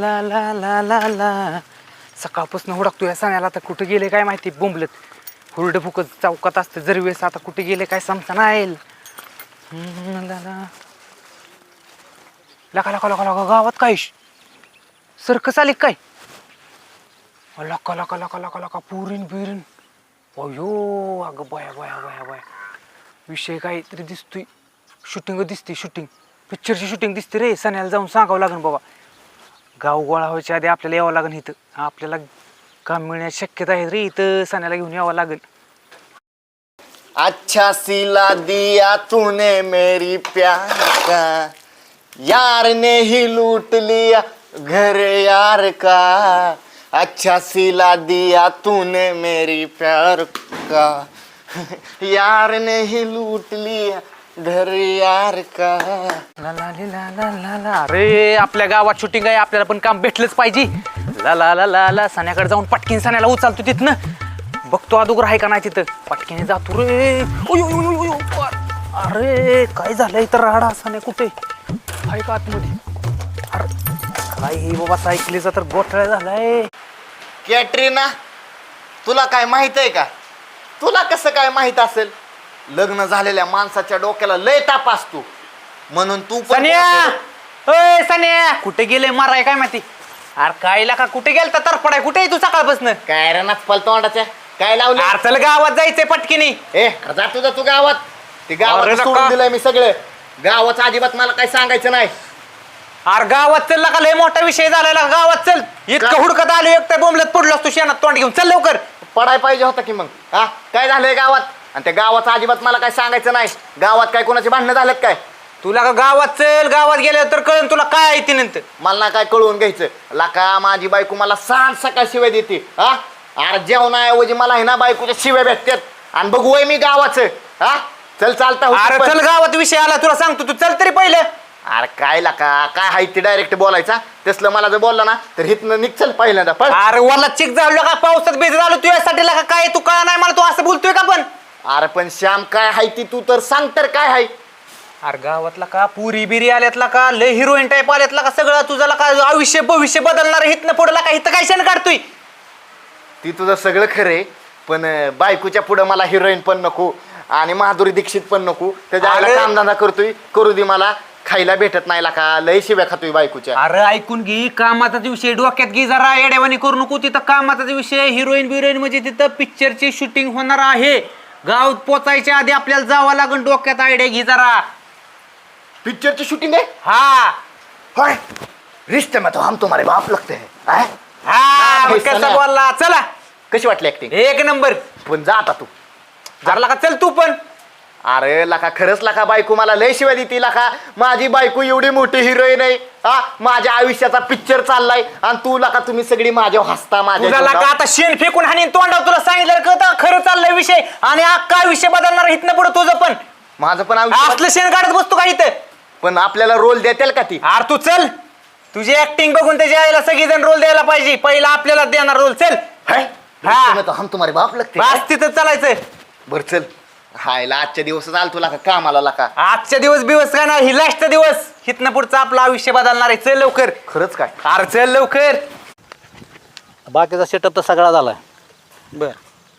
ला ला ला ला ला. सकाळपासून हुडकतो या हुडकतोय आता कुठे गेले काय माहिती? बोंबलत. हुरड फुकत चौकात असते जर वेळेस आता कुठे गेले काय समजा नाही. लका लका लका लका गावात काय? सरकस आली काय? लका लका लका लका लका पुरीन बिरीन. अयो अगं बया बया बया बया. विषय काहीतरी दिसतोय. शूटिंग दिसते शूटिंग. पिक्चरची शूटिंग दिसते रे. सण्याला जाऊन सांगावं लागेल बाबा. गाव गोळा व्हायच्या आधी आपल्याला यावं लागेल इथं. आपल्याला काम मिळण्याची शक्यता आहे रे इथं सण्याला घेऊन यावं लागेल. अच्छा सिला दिया तूने मेरी प्यार का? यार ने ही लूट लिया घर यार का? अच्छा सिला दिया तूने मेरी प्यार का? यार ने ही लूट लिया का? ला ला ली ला ला ला ला. अरे आपल्या गावात शूटिंग आहे आपल्याला पण काम भेटलंच पाहिजे. ला ला ला ला ला. सण्याकडे जाऊन पटकीन सण्याला उचलतो तिथनं. बघतो अदोगर आहे का नाही तिथं. पटकीने जातो रे. अरे काय झालं इथं राडा सण्या कुठे? आहे का आतमध्ये? अरे काय हे बाबा सायकलीचा तर गोठळा झालाय. कॅटरीना तुला काय माहीत आहे का? तुला कसं काय माहीत असेल? लग्न झालेल्या माणसाच्या डोक्याला लय ताप असतो. म्हणून तू पण सन्या! ओय सन्या! कुठे गेले? माराय काय माहिती? अरे काय का कुठे गेलता? तर पडाय कुठे आहे तू सकाळपासून? काय रे नाचपाल तोंडाच्या काय लावलं? अरे चल गावात जायचंय पटकीने. ए अरे जा तुझा तू गावात. ते अरे गावात नका. सोडून दिलंय मी सगळं. गावाचं अजिबात मला काय सांगायचं नाही. अरे गावात चल का? लय मोठा विषय झालेला गावात चल. इतकं का? हुडकत आलो एक तर बोंबलत पडलो असतो शेणात तोंड घेऊन. चल लवकर. पडाय पाहिजे होता की मग? हा? काय झालंय गावात? आणि त्या गावाचं अजिबात मला काय सांगायचं नाही. गावात काय कोणाची भांडणं झालेत काय? तुला का गावात चल गावात गेल्यावर तर कळन तुला काय आहे ते नंतर. मला ना काय कळवून घ्यायचं. लाका माझी बायको मला सांग सकाळ शिवाय देते. हा? अरे जेवणाऐवजी मला आहे ना बायकोच्या शिव्या भेटतात. आणि बघू वय मी गावाचं. हा? चल चालता अरे चल. गावात विषय आला तुला सांगतो तू. चल तरी पहिलं. अरे काय लाका काय हाय ते डायरेक्ट बोलायचा? तसलं मला जर बोलला ना तर हिथनं निघ चल पहिल्यांदा पण अरे वल्ला चिक झालो का? पावसात बेज झालो तुझ्यासाठी का काय तू काय नाही मला तू असं बोलतोय का पण? अरे पण श्याम काय हाय ती तू तर सांग तर काय हाय. अरे गावातला का पुरी बिरी आल्यातला का लय हिरोईन टाईप आल्यातला का सगळं तुझ्याला का आयुष्य भविष्य बदलणार हितनं पुढला का इथं काय शेण काढतोय? ती तुझं सगळं खरे पण अं, बायकोच्या पुढं मला हिरोईन पण नको आणि माधुरी दीक्षित पण नको. त्याच्या आईला अरे. कामधंदा करतोय करू दे मला खायला भेटत नाही का लय शिव्या खातोय बायकोच्या. अरे ऐकून घे कामाचा विषय डोक्यात घे जरा येड्यावानी करू नको तिथं कामाचा विषय हिरोईन बिरोईन म्हणजे तिथं पिक्चरची शूटिंग होणार आहे. गाव पोचायच्या आधी आपल्याला जावं लागेल डोक्यात आयडिया घे जरा. पिक्चरची शूटिंग आहे? हा. होय. रिश्ते में तो हम तुम्हारे बाप लगते हैं हैं? कसं. बोलला? चला. कशी वाटली ऍक्टिंग एक नंबर. पण जा आता तू. जरला का चल तू पण. अरे लका खरंच लका बायको मला लय शिवाय देते लका माझी बायको एवढी मोठी हिरोईन आहे हा माझ्या आयुष्याचा पिक्चर चाललाय आणि तू लका तुम्ही सगळी माझ्यावर हसता माझ्या तुझा का. आता शेण फेकून हानी तोंडावर तुला सांगितलं का आता खरं चाललंय विषय आणि काय विषय बदलणार इथनं पुढे तुझं पण माझं पण आयुष्य असलं शेण काढत बसतो का इथं पण आपल्याला रोल देतील का ती अरे तू चल तुझी ऍक्टिंग बघून त्याच्या आईला सगळीजण रोल द्यायला पाहिजे पहिला आपल्याला देणार रोल चल है? हा. तो हम तुम्हारे बाप लगते हैं. बस तिथं चालायचं बर चल हायला आजच्या दिवस आल तुला का कामाला लका आजच्या दिवस बिवस काय नाही ही लास्टचा दिवस. हिथनं पुढचं आपलं आयुष्य बदलणार आहे. चल लवकर. खरंच काय? अरे चल लवकर. बाकीचा सेटअप तर सगळा झाला. बर.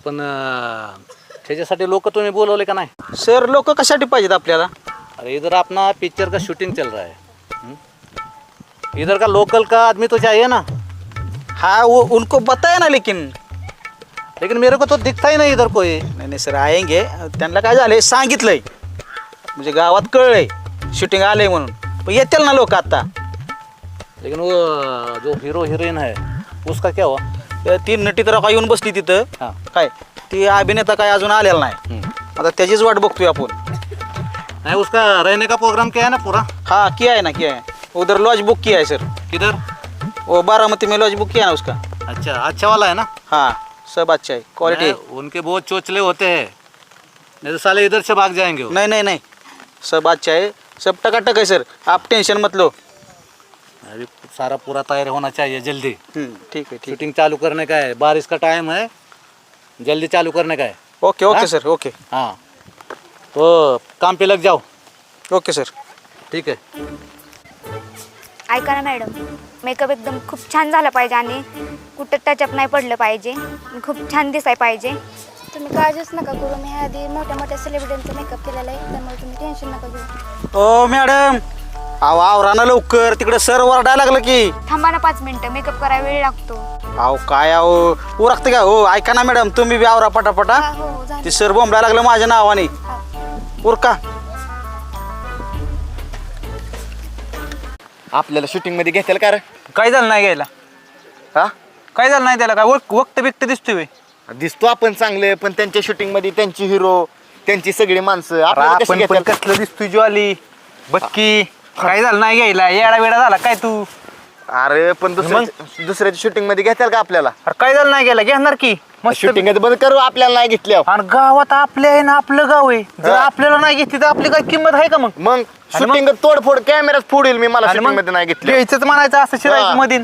पण अं, त्याच्यासाठी लोक तुम्ही बोलवले का नाही? सर लोक कशासाठी पाहिजेत आपल्याला? अरे इधर अपना पिक्चर का शूटिंग चल रहा है? हम्म? इधर का लोकल का आदमी तो चाहिए ना? हाँ वो उनको बताया ना लेकिन. लेकिन मेरे को तो दिखता ही नहीं इधर कोई। नाही नाही सर आएंगे। त्यांना काय झालंय? सांगितलंय. म्हणजे गावात कळलंय. शूटिंग आलंय म्हणून. पण येतील ना लोक आता. लेकिन वो जो हीरो हीरोइन है उसका क्या हुआ? तर ती नटी तर काय येऊन बसली तिथं. हा. काय? ती अभिनेता काय अजून आलेला नाही. आता त्याचीच वाट बघतोय आपण. नहीं उसका रहने का प्रोग्राम क्या है ना पूरा? हाँ किया है ना किया है उधर लॉज बुक किया है सर किधर? वो बारामती में लॉज बुक किया ना उसका. अच्छा अच्छा वाला है ना? हाँ. सब अच्छा है क्वालिटी उनके बहुत चोचले होते हैं। नहीं तो साले इधर से भाग जाएँगे वो। नहीं नहीं नहीं सब अच्छा है सब टकाटक है सर आप टेंशन मत लो। अभी सारा पूरा तैयार होना चाहिए जल्दी। हम्म, ठीक है ठीक शूटिंग चालू करने का है बारिश का टाइम है जल्दी चालू करने का है। ओके ओके हाँ? Sir okay. हाँ तो काम पे लग जाओ। Okay sir. ठीक है। ऐका ना मॅडम मेकअप एकदम खूप छान झाला पाहिजे आणि कुठं टचअप नाही पडलं पाहिजे. खूप छान दिसाय पाहिजे. तुम्ही काळजीच नका करू मी आधी मोठ्या मोठ्या सेलिब्रिटींचा मेकअप केलेला आहे त्यामुळे तुम्ही टेन्शन नका घेऊ. ओ मॅडम! अहो आवरा ना लवकर तिकडे सर वरडायला लागलं की. थांबा ना पाच मिनटं मेकअप करायला वेळ लागतो. अहो काय अहो उरकते का? हो ऐका ना मॅडम तुम्ही बी आवरा पटापटा. हा हो झालं. ते सर बोंबला लागलं माझ्या नावाने. उरका. आपल्याला शूटिंगमध्ये घेतील का रे? काय झालं नाही घ्यायला? हा? काय झालं नाही त्याला? काय वक्त वक्त बिक्त दिसतोय बे. दिसतो आपण चांगले पण त्यांच्या शूटिंगमध्ये त्यांची हिरो त्यांची सगळी माणसं अरे आपल्याला कशी आपण पण घेतील? कसलं दिसतोय ज्वाली बक्की काय झालं नाही घ्यायला? येडा वेडा झाला काय तू? अरे पण दुसऱ्या दुसऱ्याच्या शूटिंगमध्ये घेतील का आपल्याला? अरे काय झालं नाही घ्यायला? घेणार की. मस्त शूटिंग बंद करू आपल्याला नाही घेतल्यावर आणि गावात आपले आहे ना आपलं गाव आहे. जर हा. आपल्याला नाही घेतली तर आपली काय किंमत आहे का मग? मग शूटिंग तोडफोड कॅमेराच फोडील मी मला आणि शूटिंग मग? मध्ये नाही घेतलं. घ्यायचंच म्हणायचं असं शिरायचं मधीन.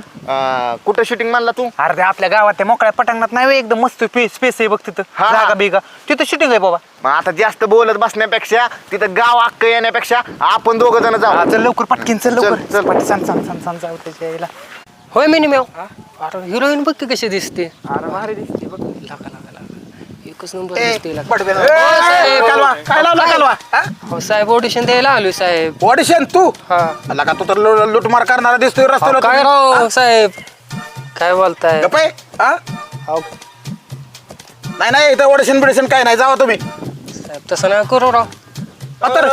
कुठं शूटिंग म्हणला तू? अरे ते आपल्या गावात त्या मोकळ्या पटांगणात नाही होय, एकदम मस्त स्पेस आहे बघ तिथं. हा. जागा बिगा. तिथं शूटिंग आहे बाबा. मग आता जास्त बोलत बसण्यापेक्षा तिथं गाव अक्क येण्यापेक्षा आपण दोघ जण जाऊ. चल लवकर पटकीन चल चल, लवकर. चल. पट सांग सांग सांग सांग जाऊ त्याच्या यायला. होय मिनिमम अरे हिरोईन बघ की कशी दिसते. अरे भारी दिसते बघ. लागा लागा लागा एकच नंबर दिसते लागा. पटकन. हो, साहेब. कालवा. काय लावला कालवा? हो? साहेब ऑडिशन द्यायला आलोय साहेब. ऑडिशन तू? आला का तू तर लु- लुटमार करणारा दिसतोय अहो, रस्त्यावर काय राव साहेब? काय बोलताय? गप्पा अहो, नाही नाही इथं ऑडिशन बिडिशन काय नाही. जावा तुम्ही. साहेब तसं नाही करू राव. तर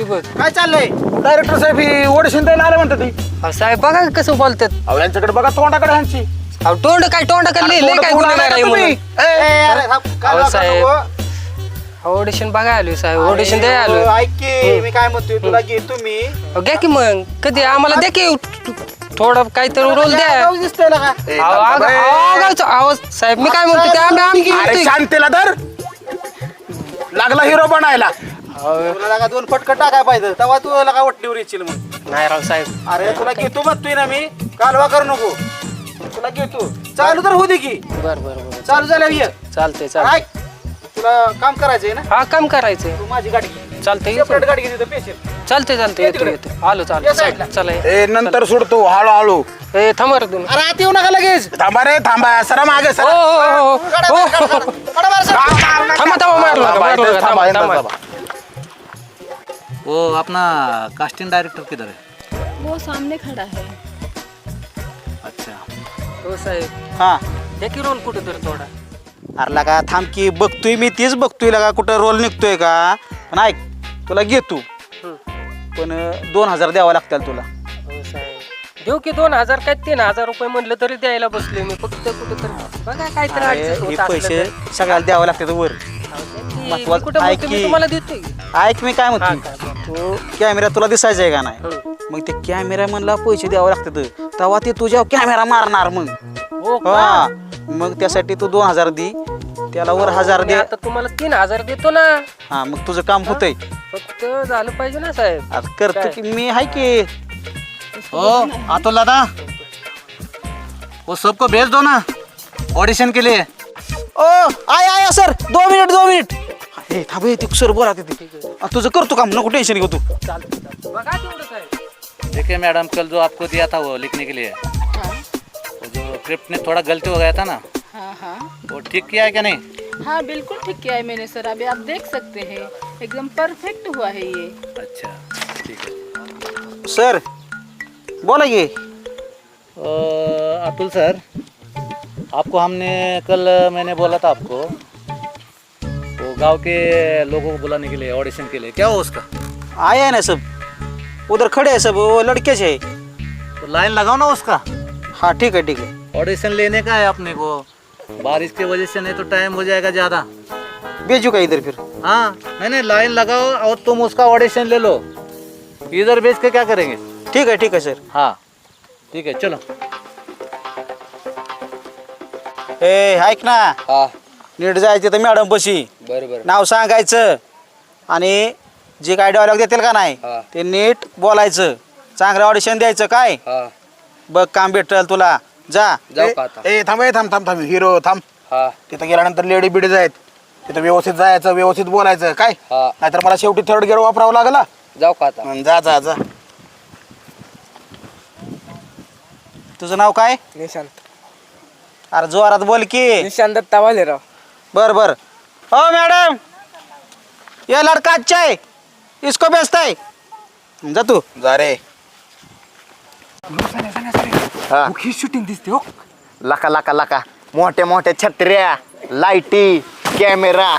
बघ. काय चाललंय? डायरेक्टर साहेब ही ऑडिशन द्यायला आले म्हणतात ती. अहो, साहेब बघा कसं बोलतात. अहो यांच्याकडे बघा तोंडाकडे ह्यांची. अहो तोंड काय तोंड काय लिहिलंय काय गुन्हेगार आहे म्हणून? अहो, साहेब. ऑडिशन बघा आलोय साहेब ऑडिशन द्यायला आलोय ऐक की मी काय म्हणतोय तुला घे तुम्ही. घ्या की मग. कधी आम्हाला द्या की थोडं काहीतरी रोल द्या. गाव दिसतोय ना का? अहो, अगं, अहो, अगं, अहो, साहेब मी काय म्हणतो ते आम्ही आम्ही अरे म्हणतोय. शांतीला धर. लागला हिरो बनायला. तुला लागा दोन फटकं टाकाय पाहिजे तेव्हा तू लागा वटलीवर येशील मग नाही राव साहेब अरे तुला घेतो म्हणतोय ना मी कालवा करू नको तुला घेतो चालू तर होऊ दे की बर बर बर चालू झाल्यावर ये चालतंय ऐक तुला काम करायचंय ना हा काम करायचंय तू माझी गाडी घे चालतंय सेपरेट गाडी घे तिथं पेशल चालतंय चालतंय येतो येतो आलो चालतो या साईडला. चला ए नंतर सोडतो हळूहळू ए थांबा रे तुम्ही अरे आत येऊ नका लगेच थांबा रे थांबा सरा मागे हो सरा हो हो, हो हो थांबा थांबा मारला का, मारला का, थांबा थांबा वो अपना कास्टिंग डायरेक्टर किधर है? वो सामने खड़ा है। अच्छा। हो साहेब हा। द्या की रोल कुठे तर थोडा। अरे लगा थांब की बघतोय मी तेच बघतोय लगा कुठं रोल निघतोय का? पण ऐक तुला घेतो पण अं, दोन हजार द्यावा लागतील तुला. हो साहेब. देऊ की दोन हजार काय तीन हजार रुपये म्हणलं तरी द्यायला बसले मी फक्त कुठे तरी बघा काहीतरी अरे, adjust हे होत असलं पैसे तर. सगळ्याला द्यावं लागतात वर. महत्वाचं- मी कुठं म्हणतो ऐक मी की. तुम्हाला देतोय. ऐक मी काय हा, म्हणतो काय. तो कॅमेरा तुला दिसायचा आहे का नाही? हं. मग ते कॅमेरा म्हणला पैसे द्यावे लागतात. तेव्हा ते तुझ्यावर कॅमेरा मारणार मग. हो का? हा. मग त्यासाठी तू दोन हजार दे. त्याला वर हजार मी दे. आता तुम्हाला तीन हजार देतो ना. हा मग तुझं काम होतंय. फक्त झालं पाहिजे ना साहेब. आता करतो? की मी हाय की. ओ अतुल दादा. वो सबको भेज दो ना. ऑडिशन के लिए. ओ आय आय सर. दोन मिनिट दोन मिनिट. हे थांब हे, ते सर बोला तिथे आ, तुझं करतो काम नको टेन्शन घेऊ तू. चालतं चालतं बघा तेवढं साहेब देखिए मैडम कल जो आपको दिया था वो लिखने के लिए वो जो स्क्रिप्ट में थोड़ा गलती हो गया था ना हाँ हाँ। वो ठीक किया है क्या नहीं? हाँ बिल्कुल ठीक किया है मैंने सर। अभी आप देख सकते हैं एकदम परफेक्ट हुआ है ये। अच्छा ठीक है। सर बोला की अ, अतुल सर आपको हमने कल मैंने बोला था आपको गाँव के लोगों को बुलाने के लिए ऑडिशन के लिए। क्या हो उसका? आए है ना सब। उधर खड़े हैं सब वो लड़के से। तो लाइन लगाओ ना उसका। हाँ ठीक है ठीक है। ऑडिशन लेने का है अपने को। बारिश की वजह से नहीं तो टाइम हो जाएगा ज़्यादा। भेजू का इधर फिर। हाँ नहीं नहीं लाइन लगाओ और तुम उसका ऑडिशन ले लो। इधर भेज के क्या करेंगे? ठीक है ठीक है सर हाँ ठीक है चलो। ए ऐक ना। हा। नीट जायचं तर मॅडम नाव सांगायचं आणि जे काय डायलॉग देतील का नाही हा. ते नीट बोलायचं. चांगलं ऑडिशन द्यायचं काय? हा. बघ काम भेटल तुला. जा. जाऊ का आता? ए थांब ए थांब थांब थांब. हिरो थांब. हा. तिथं गेल्यानंतर लेडी बिडीज आहेत. तिथं व्यवस्थित जायचं व्यवस्थित बोलायचं. काय? हा. नाहीतर मला शेवटी थर्ड गिअर वापरावं लागला. जाऊ का आता? जा जा जा. तुझं नाव काय? निशांत. अरे जोरात बोल की. निशांत दत्ता वालेराव बर बर. हो मैडम. ये लड़का अच्छा है इसको बेचता है जा तू. जा रे. हा. ही शूटिंग दिसते हो. लका लका लका. मोठ्या मोठ्या छत्र्या लाईटी कॅमेरा.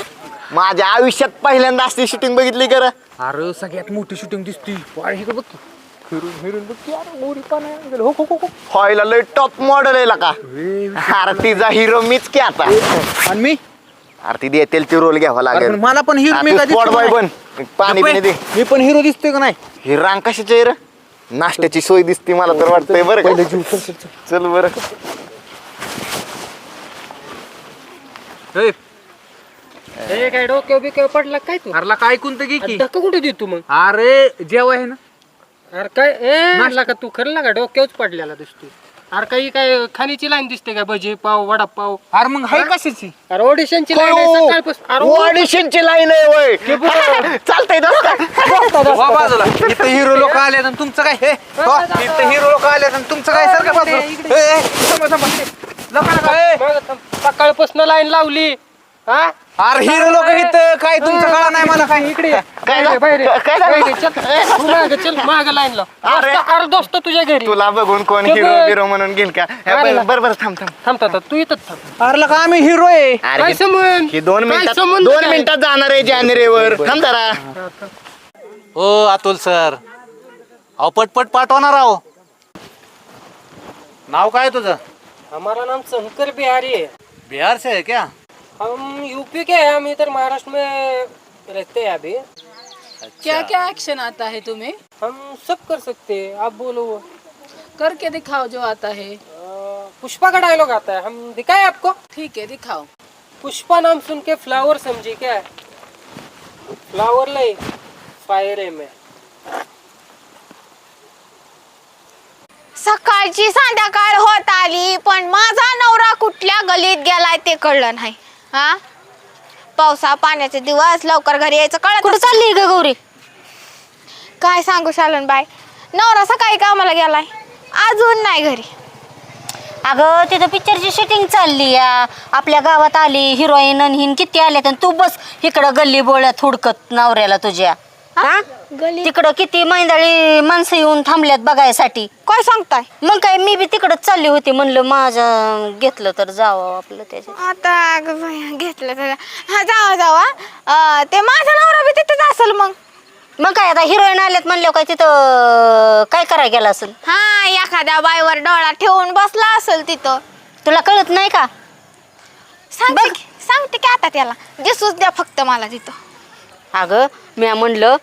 माझ्या आयुष्यात पहिल्यांदा असली शूटिंग बघितली कर अरे सगळ्यात मोठी शूटिंग दिसती. अरे बघ. की. हिरून हिरून बघ की अरे मोरी पाना हो हो हो हो. व्हायला लय टॉप मॉडेल आहे लका. अरे तिचा हिरो मीच की आता. आणि मी? अरे ती देतील ती रोल घ्यावा अरे लागेल. पण मला पण हिरो मी बॉय पण पाणी पिणे दे. मी पण हिरो दिसतोय का नाही? ही रांग कशाची आहे रे? नाश्त्याची सोय दिसते मला तर वाटतंय बरं का. चल बरं. हे काय डोक्यावर बिक्यावर पडला काय तू? अरे काय ऐकून तर घे की. धक्का कुठे देतो मग? अरे जेव आहे ना. अरे काय? ए म्हणला का तू खरं का डोक्यावरच पडलेला दिसतोय. अरे काही काय खाण्याची लाईन दिसते काय भजी पाव वडापाव? अरे मग हाय कशाची? अरे ऑडिशनची लाईन आहे सकाळपासून. अरे ऑडिशनची लाईन आहे वय. चालतंय दोस्त वा बाजूला. इथं हिरो लोक आले तर तुमचं काय? हे हो, इथं हिरो लोक आले तर तुमचं काय सर का बाजूला? ए, ए, थांबा, थांबा. लोकांना काय मग सकाळपासून लाईन लावली. हा अरे हिरो लोक इथं काय तुमचं कळा नाही मला काय इकडे ये. काय बाहेर ये, बाहेर ये. काय झालं? बाहेर ये, चल तू मागं चल माग लाईन लाव अरे. दोस्त- अरे दोस्त तुझ्या घरी तुला बघून कोण हिरो. बिरो म्हणून घेईल का अरे ला. बरं बरं थांब थांब थांब थांब थांब. तू इथंच थांब अरे लका आम्ही हिरो आहे अरे काय हे- संबंध? हे दोन काय मिनिटात संबंध दोन काय? मिनिटात जाणार आहे जानेरेवर थांब जरा ओ अतुल सर अहो पटपट पाठवणार आहो नाव काय तुझं हमारा नाम शंकर बिहारी है बिहार से है क्या हम यूपी के हैं हम इधर महाराष्ट्र में रहते हैं अभी। क्या क्या एक्शन आता है तुम्हें? हम सब कर सकते हैं आप बोलो। करके दिखाओ जो आता है। पुष्पा का डायलॉग आता है हम दिखाए आपको? ठीक है दिखाओ। पुष्पा नाम सुन के फ्लावर समझी क्या फ्लावर लाई फायर है मैं। सकाळची संध्याकाळ होत आली पण माझा नवरा कुठल्या गलीत गेलाय ते कळलं नाही. हा? पावसा पाण्याचे दिवस लवकर घरी यायचं कळत कुठं चालली ग गौरी? काय सांगू शालन बाय नवरा सकाळी कामाला गेलाय. अजून नाही घरी. अगं तिथं पिक्चरची शूटिंग चालली या. आपल्या गावात आली हिरोईन आणि हिन किती आल्यात आणि तू बस इकडं गल्ली बोळ्यात हुडकत नवऱ्याला तुझ्या. हा? गली तिकडं किती मैंदाळी माणसं येऊन थांबल्यात बघायसाठी. काय सांगताय? मग काय मी बी तिकडंच चालली होती. म्हणलं माझं घेतलं तर जावं आपलं त्याच्यात. आता अगं घेतलं तर हा जावा जावा. अं, ते माझा नवरा बी तिथंच असेल मग. मग काय आता हिरोईन आल्यात म्हणलं काय तिथं काय करायला गेलं असेल? हा एखाद्या बाईवर डोळा ठेवून बसला असेल तिथं. तुला कळत नाही का? सांगते की- सांगते की आता त्याला. दिसूच द्या फक्त मला तिथं. अगं मी म्हणलं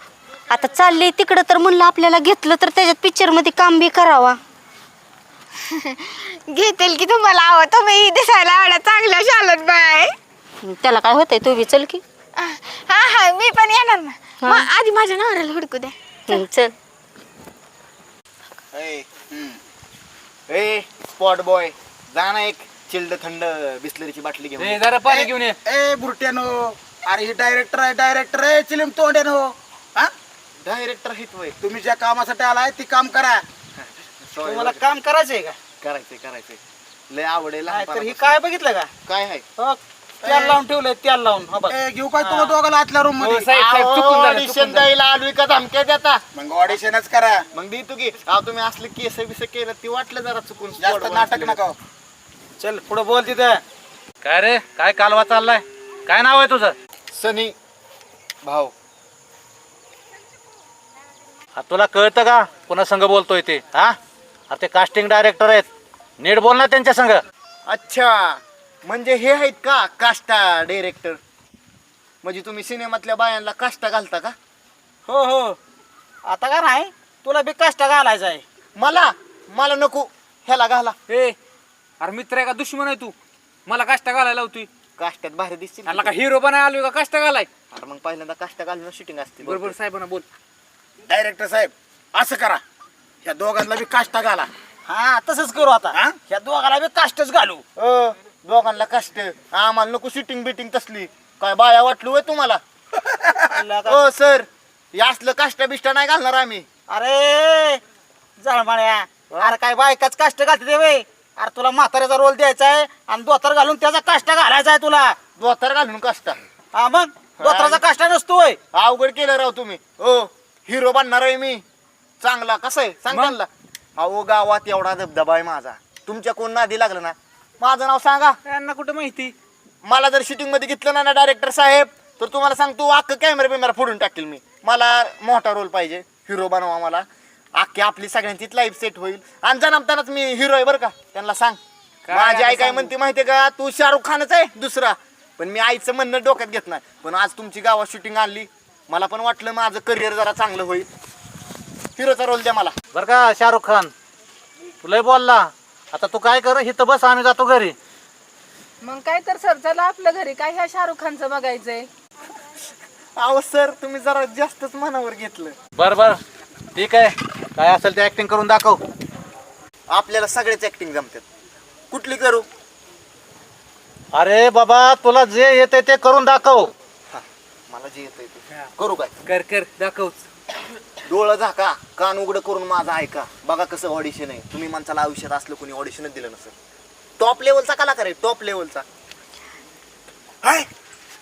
आता चालली तिकडं तर म्हणलं आपल्याला घेतलं तर त्याच्यात पिक्चरमध्ये काम बी करावा. घेतील की तुम्हाला आवड तुम्ही दिसायला आवडा चांगलं शालत बाय. त्याला काय होतंय? तू बी चल की. हा हा मी पण येणार ना. मग आधी माझ्या नवऱ्याला हुडकू द्या. हं, चल. ए स्पॉट बॉय जा ना एक चिल्ड थंड बिस्लरीची बाटली घेऊन. ए, जरा पाणी घेऊन ये. ए बुरट्यानो. अरे ही डायरेक्टर आहे डायरेक्टर आहे चिलिम तोंड्यानो. हा डायरेक्टर आहेत वय. तुम्ही ज्या कामासाठी आलाय ती काम करा. तुम्हाला काम करायचंय का? करायचंय करायचंय. लय आवडेल नाही तर ही काय बघितलं का? काय आहे? हो, तेल लावून ठेवलंय तेल लावून. हो बघ. ए, घेऊ काय तुम्हाला दोघाला आतल्या रूममध्ये? साहेब साहेब चुकून झालं ऑडिशन झालं. द्यायला आलोय का धमक्या देता? मग ऑडिशनच करा. मग देतो की. अहो तुम्ही असले केस बिस केलं ती वाटलं जरा चुकून. जास्त spot नाटक. नका हो. चल पुढे बोल तिथं. काय रे? काय कालवा चाललाय? काय नाव आहे तुझं? सनी भाऊ. तुला कळतं का? पुन्हा संघ बोलतोय ते? हा? अरे ते कास्टिंग डायरेक्टर आहेत. नीट बोल ना त्यांच्या संघ. अच्छा. म्हणजे हे आहेत का काष्टा डिरेक्टर म्हणजे तुम्ही सिनेमातल्या बायांना काष्टा घालता का? हो हो. आता का नाही? तुला बी कष्ट घालायचा आहे. मला? मला नको. ह्याला घाला. ए अरे मित्र आहे का? दुश्मन आहे तू. मला कष्ट घालायला होती काष्ट्यात बाहेर दिसतील. त्याला का हिरो बनाय आलोय का? कष्ट घालाय. अरे मग पहिल्यांदा काष्ट घालून शूटिंग असते. बरोबर साहेबांना बोल. डायरेक्टर साहेब असं करा. या दोघांना बी काष्टा घाला. हा तसंच करू आता. हा? या दोघांना बी काष्टच घालू. अ, दोघांना कष्ट. आम्हाला नको शूटिंग बिटिंग तसली. काय बाया वाटलो होय तुम्हाला? हो सर हे असलं काष्ट बिष्ट नाही घालणार आम्ही. अरे जळमाळ्या. अरे काय बायकाच काष्ट घालते ते अरे तुला म्हाताऱ्याचा रोल द्यायचा आहे आणि दोतर घालून त्याचा काष्ट घालायचा आहे तुला. दोतर घालून कष्ट. हा मग? दोतराचा काष्ट नसतोय अवघड केलं राव तुम्ही. हो. हिरो बनणार आहे मी. चांगला कसं आहे? सांग त्यांना. अहो गावात एवढा दबदबा आहे माझा. तुमच्या कोण नादी लागलं ना? माझं नाव सांगा. यांना कुठं माहिती? मला जर शूटिंगमध्ये घेतलं ना ना डायरेक्टर साहेब तर तुम्हाला सांगतो अख्खं कॅमेरा बिमेरा फोडून टाकेल मी. मला मोठा रोल पाहिजे. हिरो बनवा मला. अख्खी आपली सगळ्यांचीच लाईफ सेट होईल. आणि जन्मतानाच मी हिरो आहे बरं का. त्यांना सांग. माझी आई काय म्हणते माहितीये का? तू शाहरुख खानच आहे दुसरा. पण मी आईचं म्हणणं डोक्यात घेत नाही. पण आज तुमची गावात शूटिंग आणली. मला पण वाटलं माझं करिअर जरा चांगलं होईल. हिरोचा रोल द्या मला. बरं का शाहरुख खान? तुलाही बोलला. आता तू काय कर इथं बस आम्ही जातो घरी. मग काय तर सर चला आपल्या घरी. काय ह्या शाहरुख खानचं बघायचंय? अहो सर तुम्ही जरा जास्तच मनावर घेतलं. बर बर. ठीक आहे. काय असेल ते ऍक्टिंग करून दाखव. आपल्याला सगळेच ऍक्टिंग जमतात. कुठली करू? अरे बाबा तुला जे येते ते करून दाखव. मला जे येतंय ते. करू काय? कर कर दाखवच. डोळं झाका कान उघडं करून माझा ऐका. बघा कसं ऑडिशन आहे. तुम्ही माणसाला आयुष्यात असलं कोणी ऑडिशनच दिलं नसेल. टॉप लेवलचा कलाकार आहे टॉप लेवलचा हाय!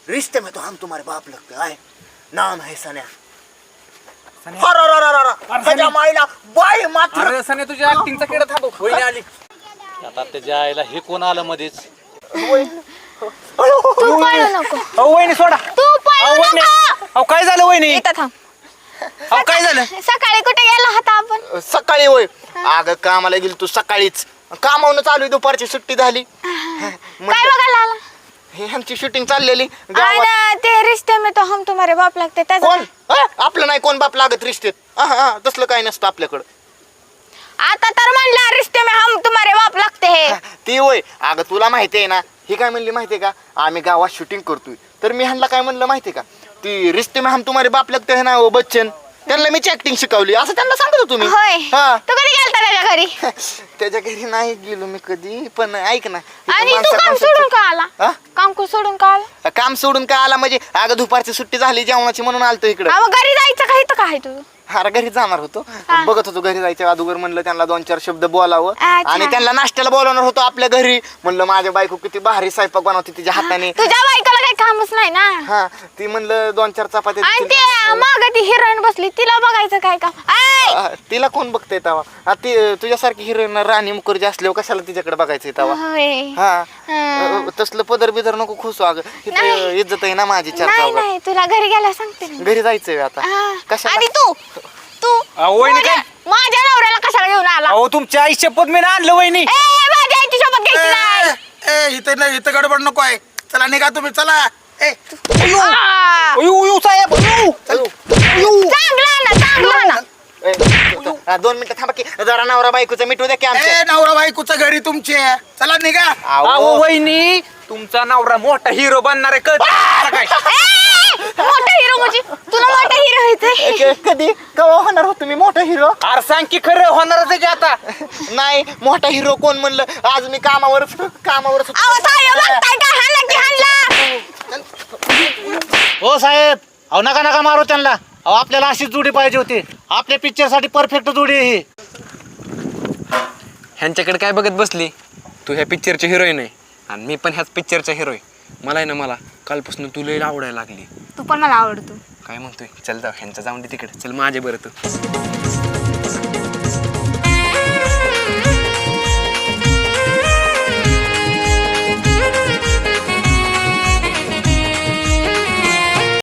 रिश्ते में तो हम तुम्हारे बाप लगते हाय. नाम है सन्या. माझ्या माईला बाई मात्र. अरे सने तुझ्या ऍक्टिंगचा किडा थांबव. आली. आता त्याच्या आईला हे कोण आलं मध्येच? तू पळू नको अहो वहिनी सोडा. तू पळू नको. अहो काय झालं वहिनी? इथं थांब. अहो काय झालं? सकाळी कुठे गेला होता आपण? सकाळी होय. अगं कामाला गेली तू सकाळीच. कामावून चालू आहे, दुपारची सुट्टी झाली. काय बघायला आला? हे ह्यांची शूटिंग चाललेली. गावात आणि ते रिश्ते में तो हम तुम्हारे बाप लागते त्याचं कोण? हा? आपलं नाही कोण बाप लागत रिश्तेत. हा, हा, तसलं काही नसतं आपल्याकडं. आता तर म्हणलं रिश्ते में हम तुम्हारे बाप लागते हे ती होय. अगं तुला माहिती आहे ना ही काय म्हणली माहिती आहे का? आम्ही गावात शूटिंग करतोय. तर मी ह्यांना काय म्हणलं माहिती आहे का? ती रिश्ते में हम तुम्हारे बाप लगते है ना ओ बच्चन? त्यांना मीच ऍक्टिंग शिकवली. असं त्यांना सांगत होतो मी. होय. हा. तू कधी गेलता त्याच्या घरी? त्याच्या घरी नाही गेलो मी कधी पण ऐक ना इथं आणि तू माणसं- काम माणसाचं- सोडून का आला? हा? काम कु- सोडून का आला? काम सोडून काय आला? म्हणजे अगं दुपारची सुट्टी झाली जेवणाची म्हणून आलतो इकडं. घरी जायचं का? इथं काय तुझं अरे घरी जाणार होतो. बघत होतो घरी जायच्या अगोदर म्हणलं त्यांना दोन चार शब्द बोलावं अच्छा. आणि त्यांना नाश्त्याला बोलवणार होतो आपल्या घरी म्हणलं माझ्या बायको किती भारी स्वयंपाक बनवते तिच्या हाताने तुझ्या बायकोला काही कामच नाही ना हा ती म्हणलं दोन चार चपात्या आणि देतील. ते माग ती हिरोईन बसली तिला बघायचं काय का ऐ! हा, तिला कोण बघतंय तवा ती तुझ्यासारखी हिरोईन राणी मुखर्जी असल्यावर कशाला तिच्याकडे बघायचंय तवा होय. हा हा. अ, तसलं पदर बिदर नको खुसू अगं इथं नाही. इज्जत आहे ना माझी चार नाही चौघात. नाही तुला घरी गेला सांगते ना. घरी जायचंय आता हा. कशाला आणि तू तू? अहो, वहिनी माझ्या माझ्या नवऱ्याला कशाला घेऊन आला? अहो तुमच्या आई शपथ मी ना आणलं वहिनी. ए माझ्या आईची शपथ घ्यायची नाही. ए इथं नाही इथं गडबड नको आहे. चला निघा तुम्ही चला. ए आ, अयो, अयो, साहेब अयो. चांगला ना चांगला ना. ए, हा, दोन मिनिटं थांबा की. जरा नवरा बायकोचं मिठू द्या की आमच्या. ए नवरा बायकोचं घरी तुमचे. चला निघा. अहो. अहो, वहिनी तुमचा नवरा मोठा हिरो बनणार आहे. कळतं का? काय ए, मोठा हिरो म्हणजे? तुला मोठा हिरो व्हायचंय. ए, क- कधी? कवा होणार हो तुम्ही मोठा हिरो? अरे सांग की खरं होणारच आहे की आता. नाही मोठा हिरो कोण म्हणलं? आज मी कामावर कामावर अहो साहेब बघताय का? हाणला की हाणला हो साहेब. अहो नका नका मारू त्यांना. अहो आपल्याला अशीच जोडी पाहिजे होती. आपल्या पिक्चरसाठी परफेक्ट जोडी आहे ही. ह्यांच्याकडे काय बघत बसली? तू ह्या पिक्चरची हिरोईन आहे. आणि मी पण ह्याच पिक्चरचा हिरो आहे मला आहे ना मला. कालपासून तू लई आवडायला लागली. तू पण मला आवडतो. काय म्हणतोय? चल ह्यांचं जाऊन दे तिकडे. चल माझे बरं तू.